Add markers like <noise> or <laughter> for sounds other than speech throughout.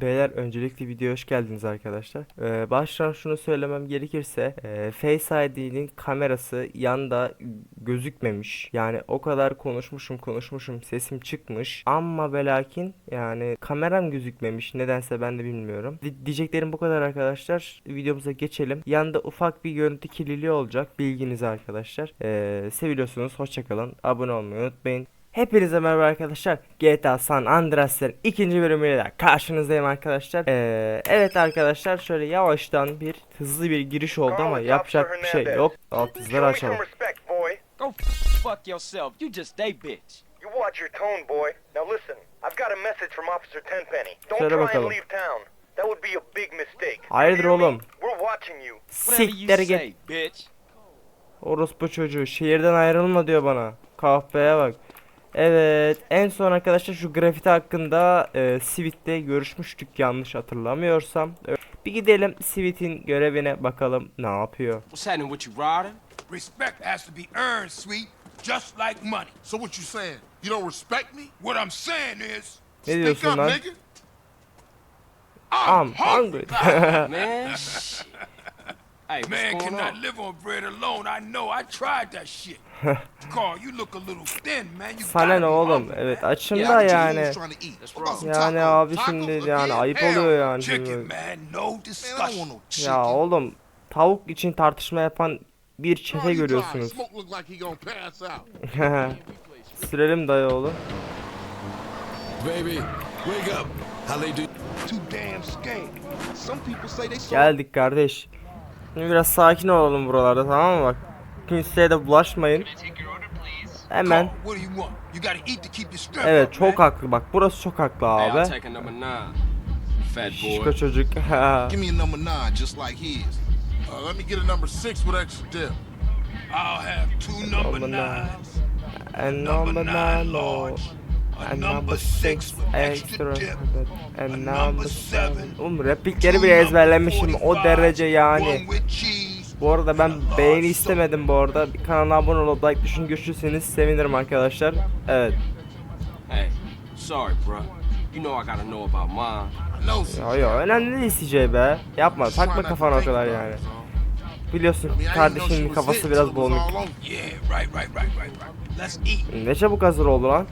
Beyler öncelikle videoya hoş geldiniz arkadaşlar. Ee, baştan şunu söylemem gerekirse e, Face ID'nin kamerası yanda gözükmemiş. Yani o kadar konuşmuşum konuşmuşum sesim çıkmış. Ama ve lakin yani kameram gözükmemiş. Nedense ben de bilmiyorum. Di- diyeceklerim bu kadar arkadaşlar. Videomuza geçelim. Yanda ufak bir görüntü kirliliği olacak. Bilginiz arkadaşlar. Ee, seviyorsunuz. Hoşçakalın. Abone olmayı unutmayın. Hepinize merhaba arkadaşlar. GTA San Andreas'ın ikinci bölümüyle de karşınızdayım arkadaşlar. Ee, evet arkadaşlar şöyle yavaştan bir hızlı bir giriş oldu ama yapacak bir şey yok. Alt hızları açalım. Go fuck yourself. You just a bitch. You watch your tone, boy. Now listen, I've got a message from Officer Tenpenny. Don't try bakalım. and leave town. That would be a big mistake. Hayırdır oğlum? We're watching you. Siktir git. Orospu çocuğu şehirden ayrılma diyor bana. Kahpeye bak. Evet en son arkadaşlar şu grafiti hakkında e, Sivit'te görüşmüştük yanlış hatırlamıyorsam. Bir gidelim Sivit'in görevine bakalım ne yapıyor. What's happening with you, Ryder? Respect has to be earned, sweet, just like money. So what you saying? You don't respect me? What I'm saying is, Ne diyorsun lan? I'm hungry. <laughs> Man, shit. Hey, man what's going cannot on? live on bread alone. I know. I tried that shit. <laughs> Carl, you look a little thin, man. You Sana ne oğlum? Evet man. açım Yeah, da yani. Yani abi şimdi yani ayıp oluyor yani. Chicken, şimdi. man. No Man, I don't want discussion. no chicken. Ya oğlum tavuk için tartışma yapan bir çete görüyorsunuz. Sürelim <laughs> dayı oğlum. Baby, wake up. How they do? Too damn scared. Some people say they saw Geldik kardeş. Şimdi biraz sakin olalım buralarda tamam mı bak. Kimseye de bulaşmayın. Hemen. Evet çok haklı bak burası çok haklı abi. Şişko çocuk. <laughs> Give me a number nine, just like his. Uh, let me get a number six with extra dip. I'll have two number Number nine. nines. And Number nine. A And number six extra. And number seven. Oğlum replikleri bile ezberlemişim o 45, derece yani. Bu arada ben beğeni istemedim bu arada. Bir kanala abone olup like düşün güçlüseniz sevinirim arkadaşlar. Evet. Hey, sorry, bro. You know I gotta know about mine. I know some. Ya ya önemli değil CJ be. Yapma takma kafana o kadar yani. Biliyorsun kardeşimin kafası biraz bulanık. Ne çabuk hazır oldu lan.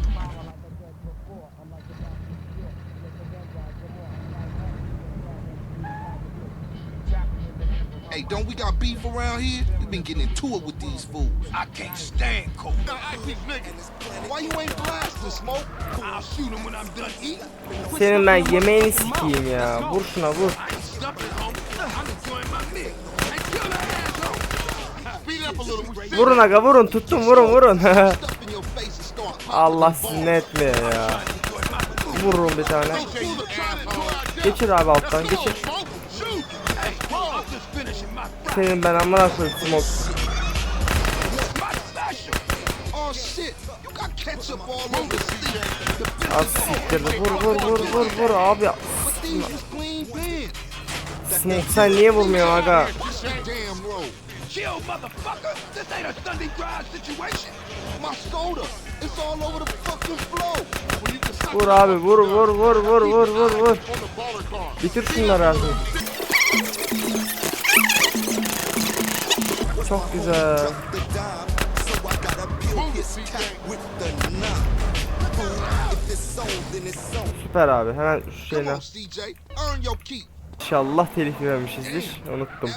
Don't we got beef around here? We been getting into it with these fools. I can't stand niggas. Why you ain't blasting, smoke? I'll shoot him when I'm done eating. Senin ben yemeğini sikeyim ya. Vur şuna vur. Vurun aga vurun tuttum vurun vurun. <laughs> Allah etmiyor ya. Vururum bir tane. Geçir abi alttan geçir. Senin ben amına koyayım smoke. Az siktir vur vur vur vur vur abi. Smoke sen niye vurmuyorsun aga? Vur abi vur vur vur vur vur vur vur. Bitir şunları artık. Çok güzel. Süper abi hemen şu keep. inşallah telif yememişizdir. Unuttum.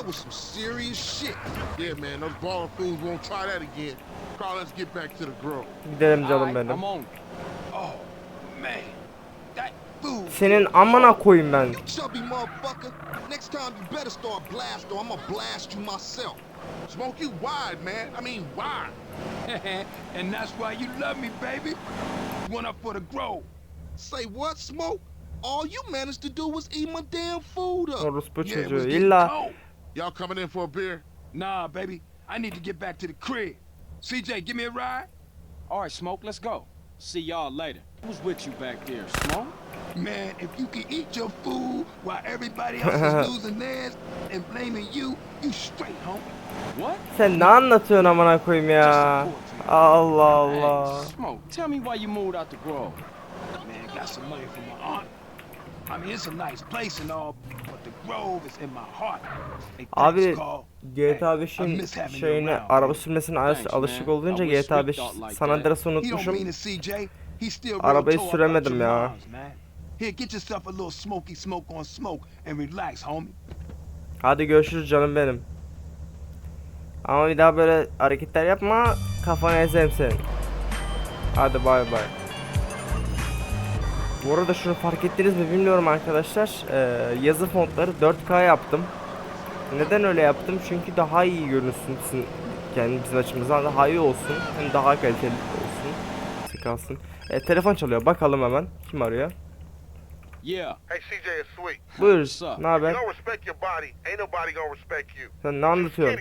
Gidelim canım benim. Oh. Senin amına koyayım ben. You chubby motherfucker. Next time you better start blast or I'm gonna blast you myself. Smoke you wide, man. I mean, wide. <laughs> and that's why you love me, baby. One up for the grow. Say what, Smoke? All you managed to do was eat my damn food up. Orospu Yeah, it was getting cold. Y'all coming in for a beer? Nah, baby. I need to get back to the crib. CJ, give me a ride. All right, Smoke, let's go. See y'all later. Who's with you back there, Smoke? Man, if you can eat your food while everybody else is <laughs> losing theirs and blaming you, you straight, homie. What? sen ne anlatıyorsun amına koyayım ya? Allah Allah. Hey, Smoke, tell me why you moved out the grove. Man, got some money from my aunt. I mean, it's a nice place and all, but the Grove is in my heart. Hey, Abi. GTA Hey, I 5'in miss having you şeyine araba sürmesine alışık olunca GTA Rick 5 thought like San. Andreas'ı unutmuşum. Arabayı süremedim ya. moms, man. Here, get yourself a little smoky smoke on smoke and relax, homie. Hadi görüşürüz canım benim. Ama bir daha böyle hareketler yapma. Kafanı ezerim senin. Hadi bay bay. Bu arada şunu fark ettiniz mi bilmiyorum arkadaşlar. Ee, yazı fontları 4K yaptım. Neden öyle yaptım? Çünkü daha iyi görünsün kendi bizim açımızdan daha iyi olsun. Hem daha kaliteli olsun. Kalsın. E, telefon çalıyor. Bakalım hemen. Kim arıyor? Yeah. Hey, CJ, it's Sweet. Buyur. Ne haber? you don't respect your body, ain't nobody gonna respect you. Sen ne anlatıyorsun?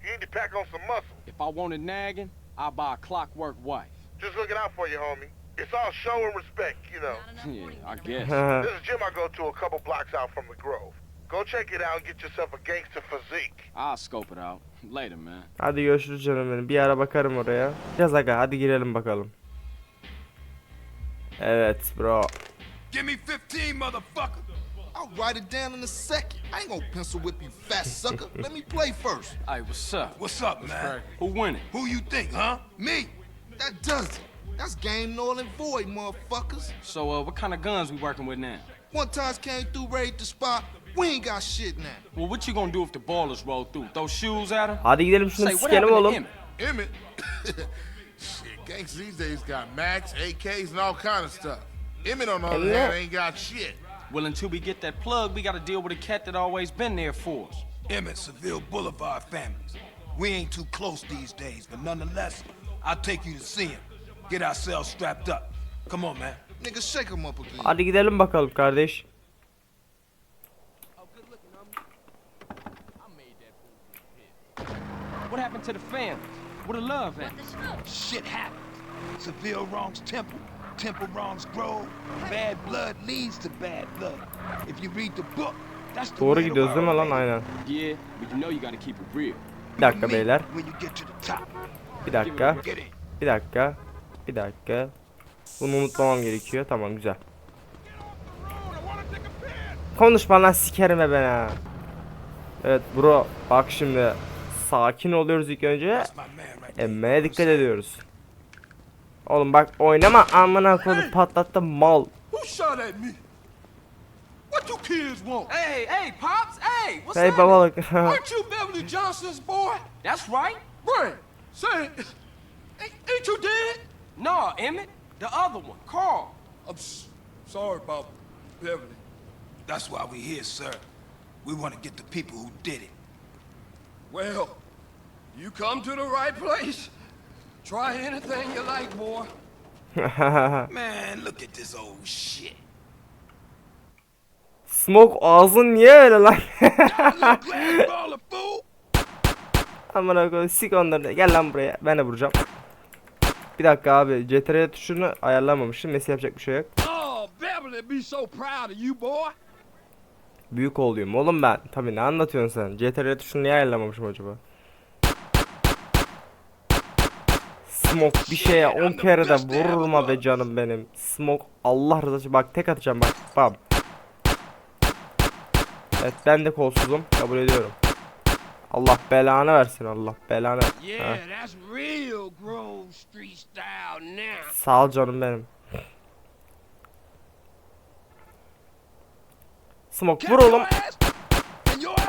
Skinny, CJ. You need to pack on some muscle. If I wanted nagging, I'd buy a clockwork wife. Just looking out for you, homie. It's all show and respect, you know. Yeah, I guess. Uh-huh. This is a gym I go to a couple blocks out from the Grove. Go check it out and get yourself a gangster physique. I'll scope it out. Later, man. Hadi görüşürüz canım benim. Bir ara bakarım oraya. Biraz aga hadi girelim bakalım. Evet bro. Give me 15, motherfucker. I'll write it down in a second. I ain't gonna pencil whip you, fat sucker. <laughs> Let me play first. Hey, what's up? What's up, man? Who winning? Who you think, huh? Me. That does it. That's game null and void, motherfuckers. So, uh, what kind of guns we working with now? One times came through, raided the spot. We ain't got shit now. Well, what you gonna do if the ballers roll through? Throw shoes at them? Hadi gidelim şunu Say, what sikelim happened to oğlum. Emmett? Emmett. <laughs> shit, gangsters these days got Max, AKs, and all kind of stuff. Emmett, on the other Emmett? hand, ain't got shit. Well, until we get that plug, we gotta deal with a cat that always been there for us. Emmett, Seville Boulevard families. We ain't too close these days, but nonetheless, I'll take you to see him. Get ourselves strapped up. Come on, man. Nigga, shake him up again. Hadi gidelim bakalım kardeş. What happened to the families? What the love at? Shit happened. Seville wrongs Temple, Temple wrongs Grove. Bad blood leads to bad blood. If you read the book, that's the Doğru gidiyoruz değil mi lan aynen. Yeah, but you know you gotta keep it real. Bir dakika beyler. Bir dakika. Bir dakika. Bir dakika. Bunu unutmamam gerekiyor. Tamam güzel. Konuşma lan sikerim be ben ha. Evet bro bak şimdi sakin oluyoruz ilk önce. Emmeye dikkat ediyoruz. Oğlum bak oynama amına koyup patlattım mal. Who shot at me? What you kids want? Hey, hey, Pops, hey, what's Hey up? babalık. Aren't you Beverly Johnson's boy? That's right. Brian, say, ain't, ain't you dead? No, Emmett, the other one, Carl. I'm sorry about Beverly. That's why we're here, sir. We want to get the people who did it. Well, you come to the right place. Try anything you like, boy. <laughs> Man, look at this old shit. Smoke ağzın niye öyle lan? <laughs> Amına koyayım sik onları. Gel lan buraya. Ben de vuracağım. Bir dakika abi. CTRL tuşunu ayarlamamışım. Neyse yapacak bir şey yok. Oh, Beverly be so proud of you, boy. Büyük oğluyum oğlum ben. Tabii ne anlatıyorsun sen? CTRL tuşunu niye ayarlamamışım acaba? Smoke bir şeye 10 kere de vurma be canım benim. Smoke Allah rızası için- bak tek atacağım bak. Bam. Evet ben de kolsuzum. Kabul ediyorum. Allah belanı versin Allah belanı. Yeah. Sağ ol canım benim. Smoke vur oğlum.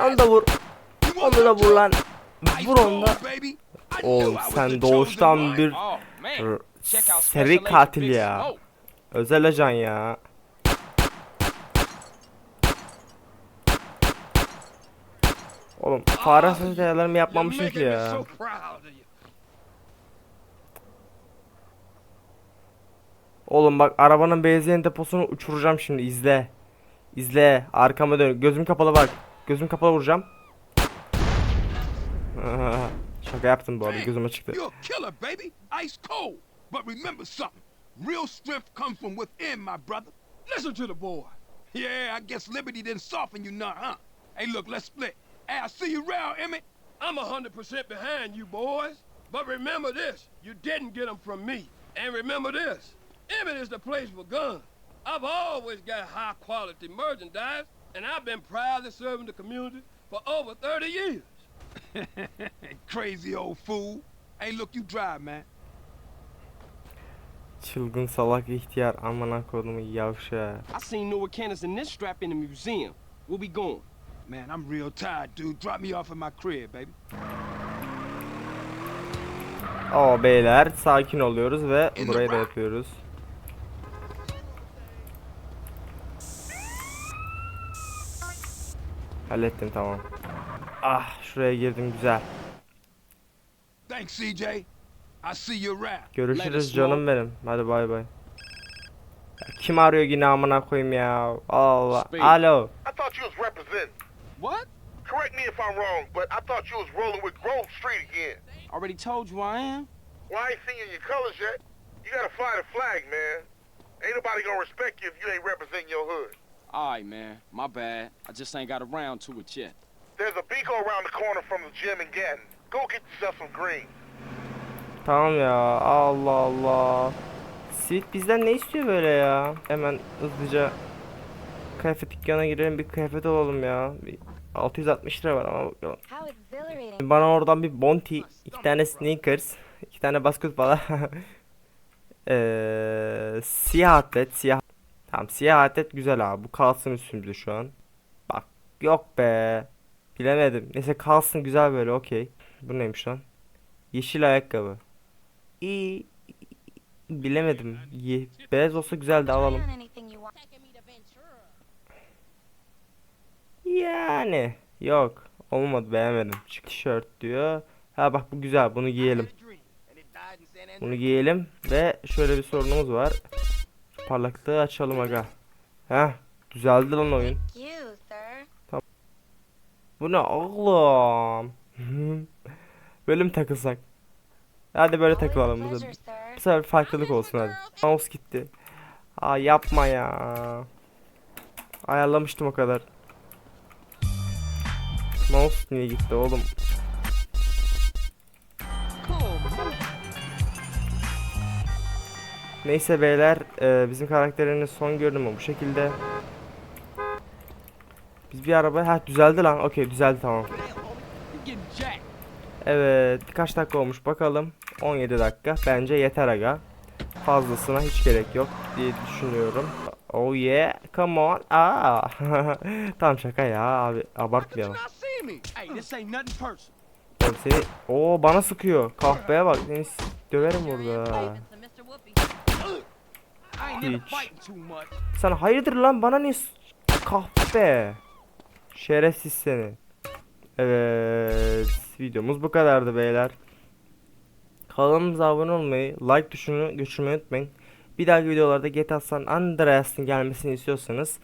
Onu da vur. Onu da vur lan. Vur onu da. Oğlum sen doğuştan bir Oh, seri katil ya. Özel ajan ya. Oğlum fare sesi ayarlarımı yapmamışım ki ya. Oğlum bak arabanın benzin deposunu uçuracağım şimdi izle. İzle arkama dön. Gözüm kapalı bak. Gözüm kapalı vuracağım. <laughs> Şaka yaptım bu arada gözüm açıktı. You're a killer, baby. Ice cold. But remember something. Real strength comes from within, my brother. Listen to the boy. Yeah, I guess liberty didn't soften you none, huh? Hey, look, let's split. Hey, I'll see you around, Emmett. I'm a hundred percent behind you, boys. But remember this: you didn't get them from me. And remember this: Emmett is the place for guns. I've always got high quality merchandise, and I've been proudly serving the community for over 30 years. <laughs> Crazy old fool. Hey, look, you drive, man. Çılgın salak ihtiyar amına kodumu yavşa. I seen newer cannons in this strap in the museum. Where we going? Man, I'm real tired, dude. Drop me off at my crib, baby. O beyler sakin oluyoruz ve burayı da yapıyoruz. Hallettim tamam. Ah şuraya girdim güzel. Thanks, CJ. I see you around. Görüşürüz Later, canım benim. Hadi bay bay. Ya Kim arıyor yine amına koyayım ya? Allah. Speak. Alo. I thought you was representing. What? Correct me if I'm wrong, but I thought you was rolling with Grove Street again. Already told you I am. Well, I ain't seen you in your colors yet. You gotta fly the flag, man. Ain't nobody gonna respect you if you ain't representing your hood. Alright, man. My bad. I just ain't got around to it yet. There's a Beaco around the corner from the gym in. Go get yourself some green. Tamam ya. Allah Allah. Sweet bizden ne istiyor böyle ya? Hemen hızlıca kıyafet dükkanına girelim bir kıyafet alalım ya. Bir 660 lira var ama bakalım. How exhilarating. Bana oradan bir bounty, iki tane sneakers, iki tane basketbol. <laughs> Eee siyah atlet, siyah. Tamam siyah atlet güzel abi. Bu kalsın üstümüzde şu an. Bak yok be. Bilemedim. Neyse kalsın güzel böyle okey. Bu neymiş lan? Yeşil ayakkabı. İyi. Bilemedim. Ye beyaz olsa güzel de Try alalım. Yani yok. Olmadı beğenmedim. Çık tişört diyor. Ha bak bu güzel bunu giyelim. Bunu giyelim ve şöyle bir sorunumuz var. Parlaklığı açalım aga. Heh düzeldi lan oyun. Bu ne oğlum? <laughs> böyle mi takılsak? Hadi böyle takılalım. Sir. bu sefer farklılık olsun hadi. Mouse gitti. Aa yapma ya. Ayarlamıştım o kadar. Mouse niye gitti oğlum? Neyse beyler, e, bizim karakterinin son görünümü bu şekilde. Biz bir araba, ha düzeldi lan. Okey düzeldi tamam. Evet, birkaç dakika olmuş bakalım. 17 dakika. Bence yeter aga. Fazlasına hiç gerek yok diye düşünüyorum. Oh yeah, come on. Aa. <laughs> tamam şaka ya abi. Abartmayalım. Oğlum seni Oo bana sıkıyor. Kahpeye bak. Seni döverim burada. Hiç. Sen hayırdır lan bana s- kahpe? Şerefsiz seni. Evet, videomuz bu kadardı beyler. Kanalımıza abone olmayı, like tuşunu götürmeyi unutmayın. Bir dahaki videolarda GTA San Andreas'ın gelmesini istiyorsanız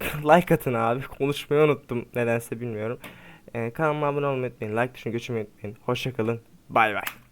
<laughs> like atın abi. Konuşmayı unuttum nedense bilmiyorum. Ee, kanalıma abone olmayı unutmayın, like tuşunu götürmeyi unutmayın. Hoşçakalın. Bay bay.